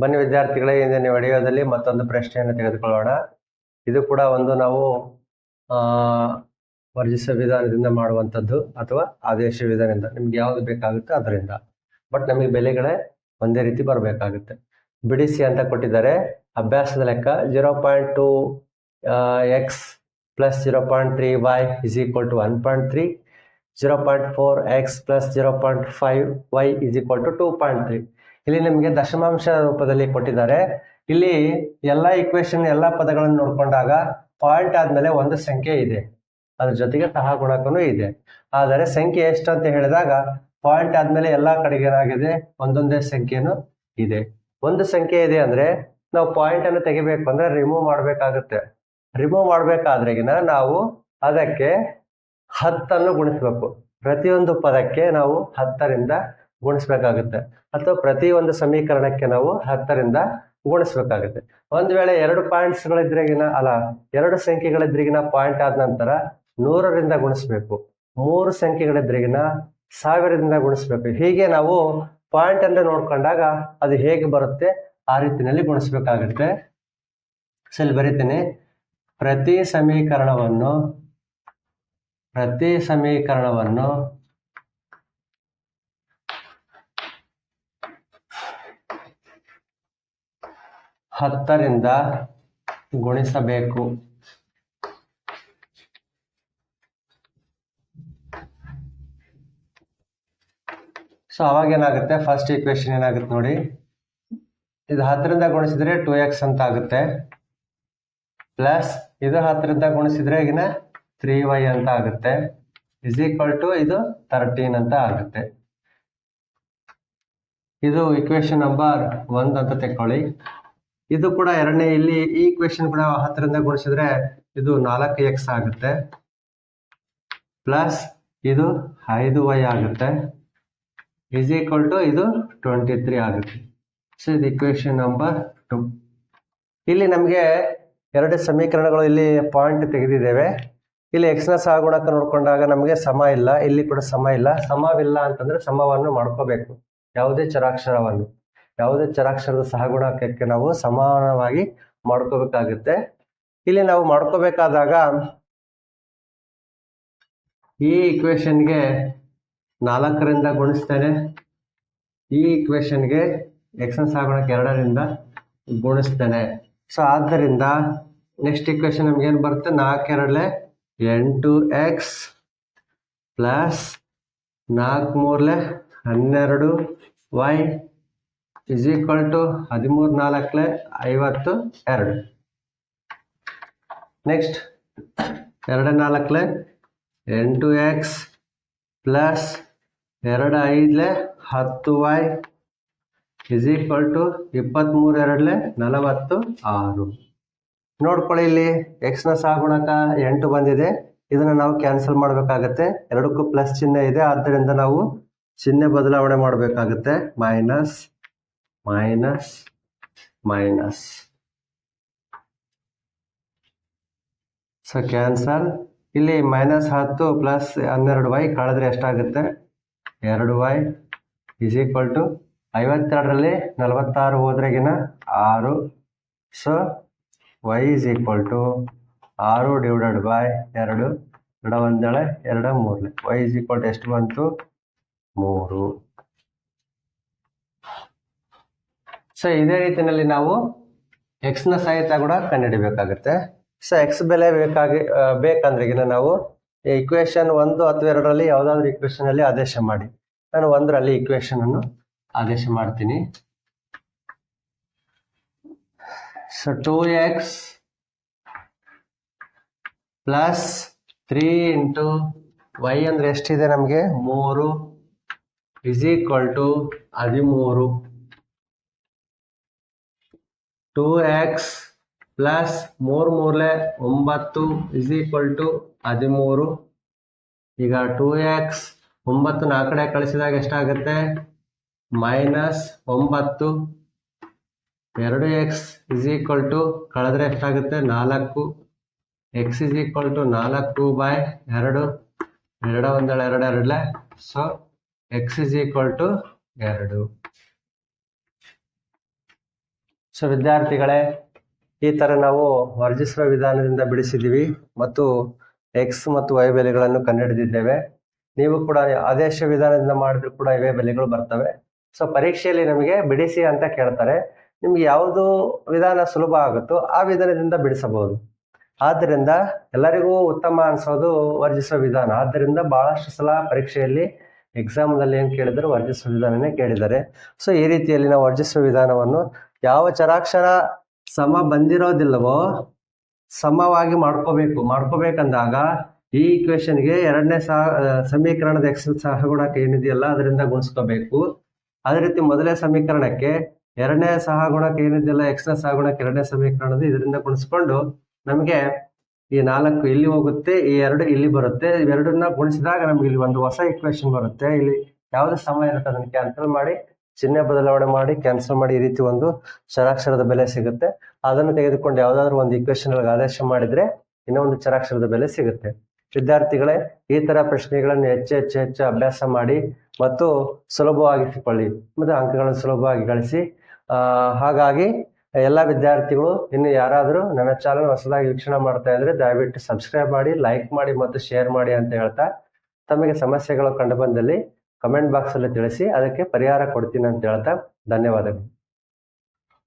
ಬನ್ನಿ ವಿದ್ಯಾರ್ಥಿಗಳೇ ಇಂದಿನ ವಿಡಿಯೋದಲ್ಲಿ ಮತ್ತೊಂದು ಪ್ರಶ್ನೆಯನ್ನು ತೆಗೆದುಕೊಳ್ಳೋಣ. ಇದು ಕೂಡ ಒಂದು ನಾವು ವರ್ಜಿಸ ವಿಧಾನದಿಂದ ಮಾಡುವಂಥದ್ದು ಅಥವಾ ಆದೇಶ ವಿಧಾನದಿಂದ. ನಿಮ್ಗೆ ಯಾವುದು ಬೇಕಾಗುತ್ತೆ ಅದರಿಂದ. ಬಟ್ ನಮಗೆ ಬೆಲೆಗಳೇ ಒಂದೇ ರೀತಿ ಬರಬೇಕಾಗುತ್ತೆ. ಬಿಡಿಸಿ ಅಂತ ಕೊಟ್ಟಿದ್ದಾರೆ. ಅಭ್ಯಾಸದ ಲೆಕ್ಕ zero point two X plus zero point three Y is equal to one point three. Zero point four X plus zero point five Y is equal to two point three. ಇಲ್ಲಿ ನಿಮಗೆ ದಶಮಾಂಶ ರೂಪದಲ್ಲಿ ಕೊಟ್ಟಿದ್ದಾರೆ. ಇಲ್ಲಿ ಎಲ್ಲ ಇಕ್ವೇಶನ್ ಎಲ್ಲ ಪದಗಳನ್ನು ನೋಡಿಕೊಂಡಾಗ point ಆದ್ಮೇಲೆ ಒಂದು ಸಂಖ್ಯೆ ಇದೆ. ಅದ್ರ ಜೊತೆಗೆ ಸಹ ಗುಣಕನೂ ಇದೆ. ಆದರೆ ಸಂಖ್ಯೆ ಎಷ್ಟು ಅಂತ ಹೇಳಿದಾಗ ಪಾಯಿಂಟ್ ಆದ್ಮೇಲೆ ಎಲ್ಲಾ ಕಡೆಗೆ ಏನಾಗಿದೆ? ಒಂದೊಂದೇ ಸಂಖ್ಯೆನೂ ಇದೆ. ಒಂದು ಸಂಖ್ಯೆ ಇದೆ ಅಂದ್ರೆ ನಾವು ಪಾಯಿಂಟ್ ಅನ್ನು ತೆಗಿಬೇಕು ಅಂದ್ರೆ ರಿಮೂವ್ ಮಾಡ್ಬೇಕಾಗುತ್ತೆ. ರಿಮೂವ್ ಮಾಡ್ಬೇಕಾದ್ರೆಗಿನ ನಾವು ಅದಕ್ಕೆ ಹತ್ತನ್ನು ಗುಣಿಸ್ಬೇಕು. ಪ್ರತಿಯೊಂದು ಪದಕ್ಕೆ ನಾವು ಹತ್ತರಿಂದ ಗುಣಿಸ್ಬೇಕಾಗುತ್ತೆ. ಅಥವಾ ಪ್ರತಿ ಒಂದು ಸಮೀಕರಣಕ್ಕೆ ನಾವು ಹತ್ತರಿಂದ ಗುಣಿಸ್ಬೇಕಾಗುತ್ತೆ. ಒಂದ್ ವೇಳೆ ಎರಡು ಪಾಯಿಂಟ್ಸ್ ಗಳಿದ್ರೆಗಿನ ಅಲ್ಲ, ಎರಡು ಸಂಖ್ಯೆಗಳಿದ್ರೆಗಿನ ಪಾಯಿಂಟ್ ಆದ ನಂತರ ನೂರರಿಂದ ಗುಣಿಸ್ಬೇಕು. ಮೂರು ಸಂಖ್ಯೆಗಳಿದ್ರೆಗಿನ ಸಾವಿರದಿಂದ ಗುಣಿಸ್ಬೇಕು. ಹೀಗೆ ನಾವು ಪಾಯಿಂಟ್ ಅಂದ್ರೆ ನೋಡ್ಕೊಂಡಾಗ ಅದು ಹೇಗೆ ಬರುತ್ತೆ ಆ ರೀತಿನಲ್ಲಿ ಗುಣಿಸ್ಬೇಕಾಗುತ್ತೆ. ಸರಿ ಬರೀತೇನೆ. ಪ್ರತಿ ಸಮೀಕರಣವನ್ನು ಪ್ರತಿ ಸಮೀಕರಣವನ್ನು ಹತ್ತರಿಂದ ಗುಣಿಸಬೇಕು. ಸೊ ಅವಾಗ ಏನಾಗುತ್ತೆ? ಫಸ್ಟ್ ಈಕ್ವೇಶನ್ ಏನಾಗುತ್ತೆ ನೋಡಿ? ಇದು ಹತ್ತರಿಂದ ಗುಣಿಸಿದ್ರೆ ಟೂ ಎಕ್ಸ್ ಅಂತ ಆಗುತ್ತೆ. ಪ್ಲಸ್ ಇದು ಹತ್ತರಿಂದ ಗುಣಿಸಿದ್ರೆ ಈಗಿನ ತ್ರೀ ವೈ ಅಂತ ಆಗುತ್ತೆ. ಇಸ್ ಈಕ್ವಲ್ ಟು ಇದು ತರ್ಟೀನ್ ಅಂತ ಆಗುತ್ತೆ. ಇದು ಇಕ್ವೇಶನ್ ನಂಬರ್ ಒಂದ್ ಅಂತ ತೆಕ್ಕೊಳ್ಳಿ. ಇದು ಕೂಡ ಎರಡನೇ ಇಲ್ಲಿ ಈ ಕ್ವೆಶನ್ ಕೂಡ ಹತ್ತರಿಂದ ಗುಣಿಸಿದ್ರೆ ಇದು ನಾಲ್ಕು ಎಕ್ಸ್ ಆಗುತ್ತೆ. ಪ್ಲಸ್ ಇದು ಐದು ವೈ ಆಗುತ್ತೆ. ಇಸ್ ಈಕ್ವಲ್ ಟು ಇದು ಟ್ವೆಂಟಿ ತ್ರೀ ಆಗುತ್ತೆ. ಸೊ ಇದು ಇಕ್ವೇಶನ್ ನಂಬರ್ ಟು ಇಲ್ಲಿ ನಮಗೆ ಎರಡು ಸಮೀಕರಣಗಳು ಇಲ್ಲಿ ಪಾಯಿಂಟ್ ತೆಗೆದಿದ್ದೇವೆ. ಇಲ್ಲಿ ಎಕ್ಸ್ನ ಸಹಗುಣಕ ನೋಡ್ಕೊಂಡಾಗ ನಮಗೆ ಸಮ ಇಲ್ಲ, ಇಲ್ಲಿ ಕೂಡ ಸಮ ಇಲ್ಲ. ಸಮವಿಲ್ಲ ಅಂತಂದ್ರೆ ಸಮವನ್ನು ಮಾಡ್ಕೋಬೇಕು. ಯಾವುದೇ ಚರಾಕ್ಷರವನ್ನು. ಯಾವುದೇ ಚರಾಕ್ಷರದ ಸಹಗುಣಕಕ್ಕೆ ನಾವು ಸಮಾನವಾಗಿ ಮಾಡ್ಕೋಬೇಕಾಗುತ್ತೆ. ಇಲ್ಲಿ ನಾವು ಮಾಡ್ಕೋಬೇಕಾದಾಗ ಈ ಇಕ್ವೇಶನ್ಗೆ ನಾಲ್ಕರಿಂದ ಗುಣಿಸ್ತೇನೆ. ಈ ಇಕ್ವೇಶನ್ಗೆ ಎಕ್ಸನ್ ಸಹಗುಣಕ್ಕೆ ಎರಡರಿಂದ ಗುಣಿಸ್ತೇನೆ. ಸೊ ಆದ್ದರಿಂದ ನೆಕ್ಸ್ಟ್ ಇಕ್ವೇಶನ್ ನಮ್ಗೆ ಏನು ಬರುತ್ತೆ? ನಾಲ್ಕೆರಡಲೆ ಎಂಟು ಎಕ್ಸ್ ಪ್ಲಸ್ ನಾಲ್ಕು ಮೂರಲೆ ಹನ್ನೆರಡು ವೈ ಇಸ್ ಈಕ್ವಲ್ ಟು ಹದಿಮೂರು ನಾಲ್ಕಲೆ ಐವತ್ತು ಎರಡು. ನೆಕ್ಸ್ಟ್ ಎರಡು ನಾಲ್ಕಲೆ ಎಂಟು ಎಕ್ಸ್ ಪ್ಲಸ್ ಎರಡು ಐದಲೆ ಹತ್ತು ವೈ ಇಸ್ ಈಕ್ವಲ್ ಟು ಇಪ್ಪತ್ತ್ಮೂರು ಎರಡಲೆ ನಲವತ್ತು ಆರು. ನೋಡ್ಕೊಳ್ಳಿ ಇಲ್ಲಿ ಎಕ್ಸ್ನ ಸಾಗುಣಕ ಎಂಟು ಬಂದಿದೆ. ಇದನ್ನು ನಾವು ಕ್ಯಾನ್ಸಲ್ ಮಾಡಬೇಕಾಗತ್ತೆ. ಎರಡಕ್ಕೂ ಪ್ಲಸ್ ಚಿಹ್ನೆ ಇದೆ. ಆದ್ದರಿಂದ ನಾವು ಚಿಹ್ನೆ ಬದಲಾವಣೆ ಮಾಡಬೇಕಾಗುತ್ತೆ. Minus minus minus. So cancel ಇಲ್ಲಿ ಮೈನಸ್ ಹತ್ತು ಪ್ಲಸ್ ಹನ್ನೆರಡು ವೈ ಕಳೆದ್ರೆ ಎಷ್ಟಾಗುತ್ತೆ? ಎರಡು ವೈ ಇಸ್ ಈಕ್ವಲ್ ಟು ಐವತ್ತೆರಡರಲ್ಲಿ ನಲವತ್ತಾರು ಹೋದ್ರೆಗಿನ ಆರು. So Y is equal to ಆರು ಡಿವೈಡೆಡ್ ಬೈ ಎರಡು. ಎರಡ ಒಂದೇಳೆ ಎರಡ ಮೂರಲೆ. ವೈ ಇಸ್ ಈಕ್ವಲ್ ಟು ಎಷ್ಟು ಬಂತು? ಮೂರು. ಸೊ ಇದೇ ರೀತಿಯಲ್ಲಿ ನಾವು ಎಕ್ಸ್ನ ಸಹಿತ ಕೂಡ ಕಂಡುಹಿಡಿಬೇಕಾಗುತ್ತೆ. ಸೊ ಎಕ್ಸ್ ಬೆಲೆ ಬೇಕಾಗಿ ಬೇಕಂದ್ರೆ ಬೇಕಂದ್ರೆಗಿನ ನಾವು ಇಕ್ವೇಶನ್ ಒಂದು ಅಥವಾ ಎರಡರಲ್ಲಿ ಯಾವುದಾದ್ರೂ ಇಕ್ವೇಶನ್ ಅಲ್ಲಿ ಆದೇಶ ಮಾಡಿ. ನಾನು ಒಂದರಲ್ಲಿ ಇಕ್ವೇಶನ್ ಅನ್ನು ಆದೇಶ ಮಾಡ್ತೀನಿ. So two X plus three into Y ಅಂದ್ರೆ ಎಷ್ಟಿದೆ ನಮಗೆ? ಮೂರು ಇಸ್ ಈಕ್ವಲ್ ಟು ಹದಿಮೂರು. ಟೂ ಎಕ್ಸ್ ಪ್ಲಸ್ ಮೂರು ಮೂರಲೆ ಒಂಬತ್ತು ಇಸ್ ಈಕ್ವಲ್ ಟು ಹದಿಮೂರು. ಈಗ ಟೂ ಎಕ್ಸ್ ಒಂಬತ್ತು ನಾಲ್ಕು ಕಡೆ ಕಳಿಸಿದಾಗ ಎಷ್ಟಾಗುತ್ತೆ? ಮೈನಸ್ ಒಂಬತ್ತು. ಎರಡು ಎಕ್ಸ್ ಇಸ್ ಈಕ್ವಲ್ ಟು ಕಳೆದ್ರೆ ಎಷ್ಟಾಗುತ್ತೆ? ನಾಲ್ಕು. ಎಕ್ಸ್ ಇಸ್ ಈಕ್ವಲ್ ಟು ನಾಲ್ಕು ಬೈ ಎರಡು. ಎರಡು ಒಂದೇಳು ಎರಡು ಎರಡಲೆ so X is equal to ಎರಡು. ಸೊ ವಿದ್ಯಾರ್ಥಿಗಳೇ, ಈ ತರ ನಾವು ವರ್ಜಿಸುವ ವಿಧಾನದಿಂದ ಬಿಡಿಸಿದ್ದೀವಿ ಮತ್ತು ಎಕ್ಸ್ ಮತ್ತು ವೈ ಬೆಲೆಗಳನ್ನು ಕಂಡುಹಿಡಿದಿದ್ದೇವೆ. ನೀವು ಕೂಡ ಆದೇಶ ವಿಧಾನದಿಂದ ಮಾಡಿದ್ರು ಕೂಡ ಇವೇ ಬೆಲೆಗಳು ಬರ್ತವೆ. ಸೊ ಪರೀಕ್ಷೆಯಲ್ಲಿ ನಮಗೆ ಬಿಡಿಸಿ ಅಂತ ಕೇಳ್ತಾರೆ. ನಿಮ್ಗೆ ಯಾವುದು ವಿಧಾನ ಸುಲಭ ಆಗುತ್ತೋ ಆ ವಿಧಾನದಿಂದ ಬಿಡಿಸಬಹುದು. ಆದ್ದರಿಂದ ಎಲ್ಲರಿಗೂ ಉತ್ತಮ ಅನಿಸೋದು ವರ್ಜಿಸುವ ವಿಧಾನ. ಆದ್ದರಿಂದ ಬಹಳಷ್ಟು ಸಲ ಪರೀಕ್ಷೆಯಲ್ಲಿ ಎಕ್ಸಾಮ್ನಲ್ಲಿ ಏನು ಕೇಳಿದರೂ ವರ್ಜಿಸುವ ವಿಧಾನನೇ ಕೇಳಿದ್ದಾರೆ. ಸೊ ಈ ರೀತಿಯಲ್ಲಿ ನಾವು ವರ್ಜಿಸುವ ವಿಧಾನವನ್ನು ಯಾವ ಚರಾಕ್ಷರ ಸಮ ಬಂದಿರೋದಿಲ್ಲವೋ ಸಮವಾಗಿ ಮಾಡ್ಕೋಬೇಕು. ಮಾಡ್ಕೋಬೇಕಂದಾಗ ಈ ಇಕ್ವೇಶನ್ಗೆ ಎರಡನೇ ಸಹ ಸಮೀಕರಣದ ಎಕ್ಸ್ ಸಹಗುಣಕ ಏನಿದೆಯಲ್ಲ ಅದರಿಂದ ಗುಣಿಸ್ಕೋಬೇಕು. ಅದೇ ರೀತಿ ಮೊದಲನೇ ಸಮೀಕರಣಕ್ಕೆ ಎರಡನೇ ಸಹಗುಣಕ ಏನಿದೆಯಲ್ಲ ಎಕ್ಸ್ನ ಸಹಗುಣಕ್ಕೆ ಸಹಗುಣಕ ಎರಡನೇ ಸಮೀಕರಣದ ಇದರಿಂದ ಗುಣಿಸ್ಕೊಂಡು ನಮಗೆ ಈ ನಾಲ್ಕು ಇಲ್ಲಿ ಹೋಗುತ್ತೆ, ಈ ಎರಡು ಇಲ್ಲಿ ಬರುತ್ತೆ. ಇವೆರಡನ್ನ ಗುಣಿಸಿದಾಗ ನಮ್ಗೆ ಇಲ್ಲಿ ಒಂದು ಹೊಸ ಇಕ್ವೇಶನ್ ಬರುತ್ತೆ. ಇಲ್ಲಿ ಯಾವ್ದು ಸಮ ಇರುತ್ತೆ ಅದನ್ನ ಕ್ಯಾನ್ಸಲ್ ಮಾಡಿ ಚಿಹ್ನೆ ಬದಲಾವಣೆ ಮಾಡಿ ಕ್ಯಾನ್ಸಲ್ ಮಾಡಿ ಈ ರೀತಿ ಒಂದು ಚರಾಕ್ಷರದ ಬೆಲೆ ಸಿಗುತ್ತೆ. ಅದನ್ನು ತೆಗೆದುಕೊಂಡು ಯಾವ್ದಾದ್ರು ಒಂದು ಇಕ್ವೇಶನ್ ಆದೇಶ ಮಾಡಿದ್ರೆ ಇನ್ನೊಂದು ಚರಾಕ್ಷರದ ಬೆಲೆ ಸಿಗುತ್ತೆ. ವಿದ್ಯಾರ್ಥಿಗಳೇ, ಈ ತರ ಪ್ರಶ್ನೆಗಳನ್ನು ಹೆಚ್ಚು ಹೆಚ್ಚು ಹೆಚ್ಚು ಅಭ್ಯಾಸ ಮಾಡಿ ಮತ್ತು ಸುಲಭವಾಗಿಸಿಕೊಳ್ಳಿ. ಮತ್ತು ಅಂಕಗಳನ್ನು ಸುಲಭವಾಗಿ ಗಳಿಸಿ. ಹಾಗಾಗಿ ಎಲ್ಲ ವಿದ್ಯಾರ್ಥಿಗಳು ಇನ್ನು ಯಾರಾದರೂ ನನ್ನ ಚಾನಲ್ ಹೊಸದಾಗಿ ವೀಕ್ಷಣೆ ಮಾಡ್ತಾ ಇದ್ರೆ ದಯವಿಟ್ಟು ಸಬ್ಸ್ಕ್ರೈಬ್ ಮಾಡಿ ಲೈಕ್ ಮಾಡಿ ಮತ್ತು ಶೇರ್ ಮಾಡಿ ಅಂತ ಹೇಳ್ತಾ ತಮಗೆ ಸಮಸ್ಯೆಗಳು ಕಂಡು ಬಂದಲ್ಲಿ ಕಮೆಂಟ್ ಬಾಕ್ಸ್ ಅಲ್ಲಿ ತಿಳಿಸಿ ಅದಕ್ಕೆ ಪರಿಹಾರ ಕೊಡ್ತೀನಿ ಅಂತ ಹೇಳ್ತಾ ಧನ್ಯವಾದಗಳು.